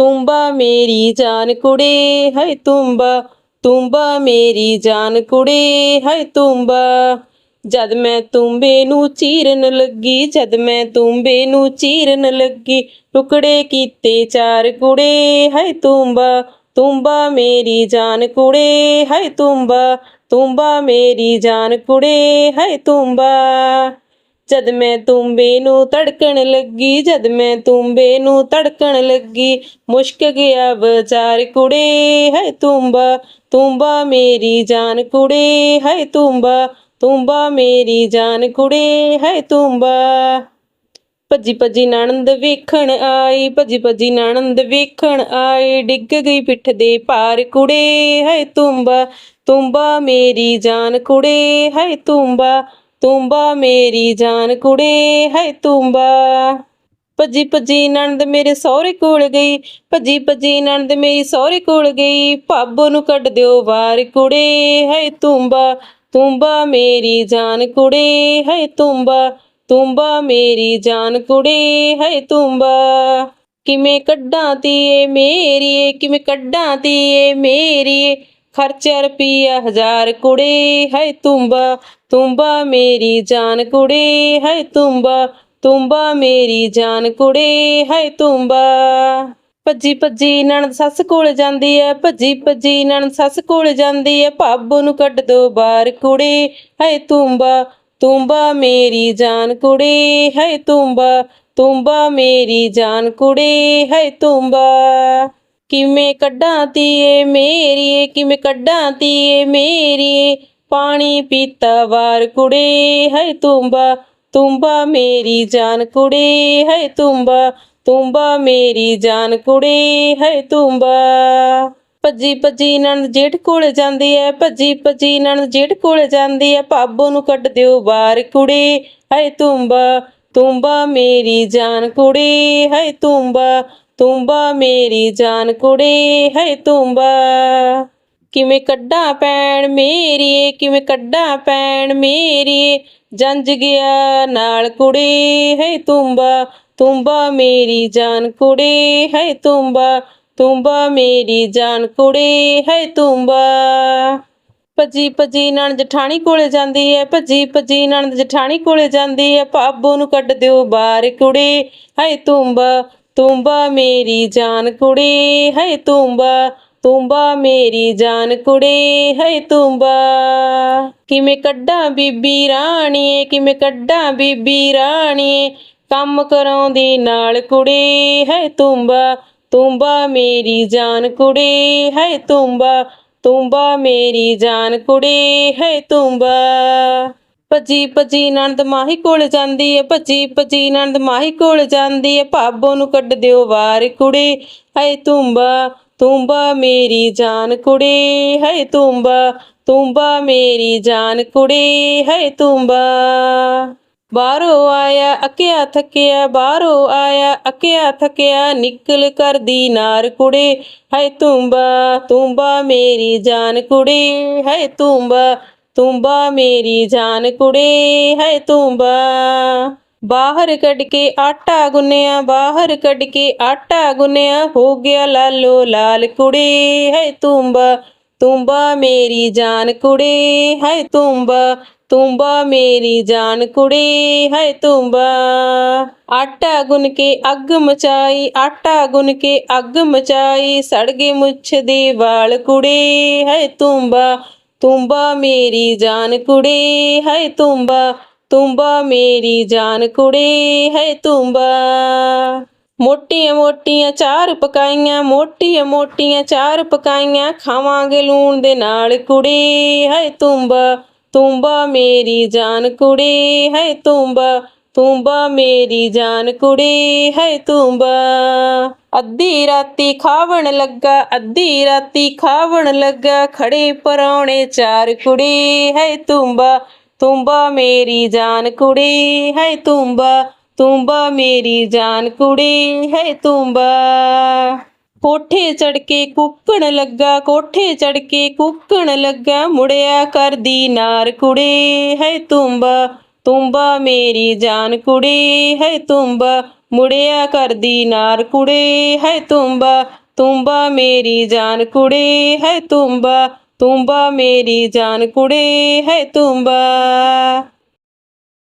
ਤੁੰਬਾ ਮੇਰੀ ਜਾਨ ਕੁੜੇ, ਹਾਏ ਤੁੰਬਾ। ਤੁੰਬਾ ਮੇਰੀ ਜਾਨ ਕੁੜੇ, ਹਾਏ ਤੁੰਬਾ। ਜਦ ਮੈਂ ਤੁੰਬੇ ਨੂੰ ਚੀਰਨ ਲੱਗੀ, ਜਦ ਮੈਂ ਤੁੰਬੇ ਨੂੰ ਚੀਰਨ ਲੱਗੀ, ਟੁਕੜੇ ਕੀਤੇ ਚਾਰ ਕੁੜੇ, ਹਾਏ ਤੁੰਬਾ। ਤੁੰਬਾ ਮੇਰੀ ਜਾਨ ਕੁੜੇ, ਹਾਏ ਤੁੰਬਾ। ਤੁੰਬਾ ਮੇਰੀ ਜਾਨ ਕੁੜੇ, ਹਾਏ ਤੁੰਬਾ। ਜਦ ਮੈਂ ਤੁੰਬੇ ਨੂੰ ਧੜਕਣ ਲੱਗੀ, ਜਦ ਮੈਂ ਤੁੰਬੇ ਨੂੰ ਧੜਕਣ ਲੱਗੀ, ਮੁਸ਼ਕ ਗਿਆ ਵਿਚਾਰ ਕੁੜੇ ਹੈ ਤੁੰਬਾ ਤੁੰਬਾ ਮੇਰੀ ਜਾਨ ਕੁੜੇ ਹੈ ਤੁੰਬਾ ਤੁੰਬਾ ਮੇਰੀ ਜਾਨ ਕੁੜੇ ਹੈ ਤੁੰਬਾ। ਭੱਜੀ ਭੱਜੀ ਨਣੰਦ ਵੇਖਣ ਆਈ, ਭੱਜੀ ਭੱਜੀ ਨਣੰਦ ਵੇਖਣ ਆਈ, ਡਿੱਗ ਗਈ ਪਿੱਠ ਦੇ ਭਾਰ ਕੁੜੇ ਹੈ ਤੁੰਬਾ ਤੁੰਬਾ ਮੇਰੀ ਜਾਨ ਕੁੜੇ ਹੈ ਤੁੰਬਾ। ਤੂੰਬਾ ਮੇਰੀ ਜਾਨ ਕੁੜੇ ਹੈ ਤੂੰਬਾ। ਭੱਜੀ ਭੱਜੀ ਨਣਦ ਮੇਰੇ ਸਹੁਰੇ ਕੋਲ ਗਈ, ਭੱਜੀ ਭੱਜੀ ਨਣਦ ਮੇਰੀ ਸਹੁਰੇ ਕੋਲ ਗਈ, ਭਾਬੋ ਨੂੰ ਕੱਢ ਦਿਓ ਵਾਰ ਕੁੜੇ ਹੈ ਤੂੰਬਾ। ਤੂੰਬਾ ਮੇਰੀ ਜਾਨ ਕੁੜੇ ਹੈ ਤੂੰਬਾ। ਤੂੰਬਾ ਮੇਰੀ ਜਾਨ ਕੁੜੇ ਹੈ ਤੂੰਬਾ। ਕਿਵੇਂ ਕੱਢਾਂ ਤੀਏ ਮੇਰੀਏ, ਕਿਵੇਂ ਕੱਢਾਂ ਤੀਏ ਮੇਰੀਏ। ਖਰਚਾ ਰੁਪਿਆ ਹਜ਼ਾਰ ਕੁੜੇ ਹੈ ਤੁੰਬਾ ਤੁੰਬਾ ਮੇਰੀ ਜਾਨ ਕੁੜੇ ਹੈ ਤੁੰਬਾ ਤੁੰਬਾ ਮੇਰੀ ਜਾਨ ਕੁੜੇ ਹੈ ਤੁੰਬਾ। ਭੱਜੀ ਭੱਜੀ ਨਣ ਸੱਸ ਕੋਲ ਜਾਂਦੀ ਐ, ਭੱਜੀ ਭੱਜੀ ਨਣ ਸੱਸ ਕੋਲ ਜਾਂਦੀ ਐ, ਭਾਬੋ ਨੂੰ ਕੱਢ ਦੋ ਬਾਹਰ ਕੁੜੇ ਹੈ ਤੁੰਬਾ ਤੁੰਬਾ ਮੇਰੀ ਜਾਨ ਕੁੜੇ ਹੈ ਤੁੰਬਾ ਤੁੰਬਾ ਮੇਰੀ ਜਾਨ ਕੁੜੇ ਹੈ ਤੁੰਬਾ। ਕਿਵੇਂ ਕੱਢਾਂ ਤੀਏ ਮੇਰੀਏ, ਕਿਵੇਂ ਕੱਢਾਂ ਤੀਏ ਮੇਰੀਏ? ਪਾਣੀ ਪੀਤਾ ਵਾਰ ਕੁੜੇ ਹੈ ਤੁੰਬਾ ਤੁੰਬਾ ਮੇਰੀ ਜਾਨ ਕੁੜੇ ਹੈ ਤੁੰਬਾ ਤੁੰਬਾ ਮੇਰੀ ਜਾਨ ਕੁੜੇ ਹੈ ਤੁੰਬਾ। ਭੱਜੀ ਭੱਜੀ ਨਣਦ ਜੇਠ ਕੋਲ ਜਾਂਦੀ ਐ, ਭੱਜੀ ਭੱਜੀ ਨਣਦ ਜੇਠ ਕੋਲ ਜਾਂਦੀ ਐ, ਭਾਬੋ ਨੂੰ ਕੱਢ ਦਿਓ ਬਾਹਰ ਕੁੜੇ ਹੈ ਤੁੰਬਾ ਤੁੰਬਾ ਮੇਰੀ ਜਾਨ ਕੁੜੇ ਹੈ ਤੁੰਬਾ। ਤੂੰਬਾ ਮੇਰੀ ਜਾਨ ਕੁੜੇ ਹੈ ਤੂੰਬਾ। ਕਿਵੇਂ ਕੱਢਾਂ ਪੈਣ ਮੇਰੀ ਕਿਵੇਂ ਕੱਢਾਂ ਪੈਣ ਮੇਰੀ ਜੰਜ ਗਿਆ ਨਾਲ ਕੁੜੇ ਹੈ ਤੂੰਬਾ। ਤੁੰਬਾ ਮੇਰੀ ਜਾਨ ਕੁੜੇ ਹੈ ਤੂੰਬਾ। ਤੂੰਬਾ ਮੇਰੀ ਜਾਨ ਕੁੜੇ ਹੈ ਤੂੰਬਾ। ਭੱਜੀ ਭੱਜੀ ਨਣ ਜਠਾਣੀ ਕੋਲੇ ਜਾਂਦੀ ਹੈ ਭੱਜੀ ਭੱਜੀ ਨਣ ਜਠਾਣੀ ਕੋਲੇ ਜਾਂਦੀ ਹੈ ਭਾਬੋ ਨੂੰ ਕੱਢ ਦਿਓ ਬਾਹਰ ਕੁੜੇ ਹੈ ਤੁੰਬਾ। ਤੂੰਬਾ ਮੇਰੀ ਜਾਨ ਕੁੜੇ ਹੈ ਤੂੰਬਾ ਤੂੰਬਾ ਮੇਰੀ ਜਾਨ ਕੁੜੇ ਹੈ ਤੂੰਬਾ। ਕਿਵੇਂ ਕੱਢਾਂ ਬੀਬੀ ਰਾਣੀਏ, ਕਿਵੇਂ ਕੱਢਾਂ ਬੀਬੀ ਰਾਣੀਏ, ਕੰਮ ਕਰਾਉਂਦੀ ਨਾਲ ਕੁੜੇ ਹੈ ਤੂੰਬਾ ਤੂੰਬਾ ਮੇਰੀ ਜਾਨ ਕੁੜੇ ਹੈ ਤੂੰਬਾ ਤੂੰਬਾ ਮੇਰੀ ਜਾਨ ਕੁੜੇ ਹੈ ਤੂੰਬਾ। ਭੱਜੀ ਭੱਜੀ ਨਣਦ ਮਾਹੀ ਕੋਲ ਜਾਂਦੀ ਹੈ ਭੱਜੀ ਭੱਜੀ ਨੰਦ ਮਾਹੀ ਕੋਲ ਜਾਂਦੀ ਹੈ ਭਾਬੋ ਨੂੰ ਕੱਢ ਦਿਓ ਵਾਰ ਕੁੜੇ, ਹਏ ਤੁੰਬਾ ਤੁੰਬਾ ਮੇਰੀ ਜਾਨ ਕੁੜੇ, ਹਏ ਤੁੰਬਾ ਤੁੰਬਾ ਮੇਰੀ ਜਾਨ ਕੁੜੇ, ਹਏ ਤੁੰਬਾ। ਬਾਹਰੋਂ ਆਇਆ, ਅਕਿਆ ਥਕਿਆ, ਬਾਹਰੋਂ ਆਇਆ, ਅਕਿਆ ਥਕਿਆ, ਨਿਕਲ ਕਰਦੀ ਨਾਰ ਕੁੜੇ, ਹਏ ਤੁੰਬਾ ਤੁੰਬਾ ਮੇਰੀ ਜਾਨ ਕੁੜੇ, ਹਏ ਤੁੰਬਾ ਤੂੰਬਾ ਮੇਰੀ ਜਾਨ ਕੁੜੇ ਹੈ ਤੁੰਬਾ। ਬਾਹਰ ਕੱਢ ਕੇ ਆਟਾ ਗੁੰਨਿਆ, ਬਾਹਰ ਕੱਢ ਕੇ ਆਟਾ ਗੁੰਨਿਆ, ਹੋ ਗਿਆ ਲਾਲੋ ਲਾਲ ਕੁੜੇ ਹੈ ਤੁੰਬਾ। ਤੂੰਬਾ ਮੇਰੀ ਜਾਨ ਕੁੜੇ ਹੈ ਤੂੰਬਾ। ਤੂੰਬਾ ਮੇਰੀ ਜਾਨ ਕੁੜੇ ਹੈ ਤੁੰਬਾ। ਆਟਾ ਗੁੰਨ ਕੇ ਅੱਗ ਮਚਾਈ, ਆਟਾ ਗੁੰਨ ਕੇ ਅੱਗ ਮਚਾਈ, ਸੜ ਗਏ ਮੁੱਛ ਦੇ ਵਾਲ ਕੁੜੇ ਹੈ ਤੂੰਬਾ। ਤੁੰਬਾ ਮੇਰੀ ਜਾਨ ਕੁੜੇ ਹੈ ਤੁੰਬਾ ਤੁੰਬਾ ਮੇਰੀ ਜਾਨ ਕੁੜੇ ਹੈ ਤੁੰਬਾ। ਮੋਟੀਆਂ ਮੋਟੀਆਂ ਚਾਰ ਪਕਾਈਆਂ, ਮੋਟੀਆਂ ਮੋਟੀਆਂ ਚਾਰ ਪਕਾਈਆਂ, ਖਾਵਾਂਗੇ ਲੂਣ ਦੇ ਨਾਲ ਕੁੜੇ ਹੈ ਤੁੰਬਾ ਤੁੰਬਾ ਮੇਰੀ ਜਾਨ ਕੁੜੇ ਹੈ ਤੁੰਬਾ। ਤੂੰਬਾ ਮੇਰੀ ਜਾਨ ਕੁੜੀ ਹੈ ਤੁੰਬਾ। ਅੱਧੀ ਰਾਤੀ ਖਾਵਣ ਲੱਗਾ, ਅੱਧੀ ਰਾਤੀ ਖਾਵਣ ਲੱਗਾ, ਖੜੇ ਪਰੌਣੇ ਚਾਰ ਕੁੜੀ ਹੈ ਤੁੰਬਾ। ਤੂੰਬਾ ਮੇਰੀ ਜਾਨ ਕੁੜੀ ਹੈ ਤੂੰਬਾ ਤੂੰਬਾ ਮੇਰੀ ਜਾਨ ਕੁੜੀ ਹੈ ਤੁੰਬਾ। ਕੋਠੇ ਚੜ ਕੇ ਕੁੱਕਣ ਲੱਗਾ, ਕੋਠੇ ਚੜ ਕੇ ਕੁੱਕਣ ਲੱਗਾ, ਮੁੜਿਆ ਕਰਦੀ ਨਾਰ ਕੁੜੇ ਹੈ ਤੁੰਬਾ। ਤੁੰਬਾ ਮੇਰੀ ਜਾਨ ਕੁੜੇ ਹੈ ਤੁੰਬਾ, ਮੁੜਿਆ ਕਰਦੀ ਨਾਰ ਕੁੜੇ ਹੈ ਤੁੰਬਾ। ਤੁੰਬਾ ਮੇਰੀ ਜਾਨ ਕੁੜੇ ਹੈ ਤੁੰਬਾ ਤੁੰਬਾ ਮੇਰੀ ਜਾਨ ਕੁੜੇ ਹੈ ਤੁੰਬਾ।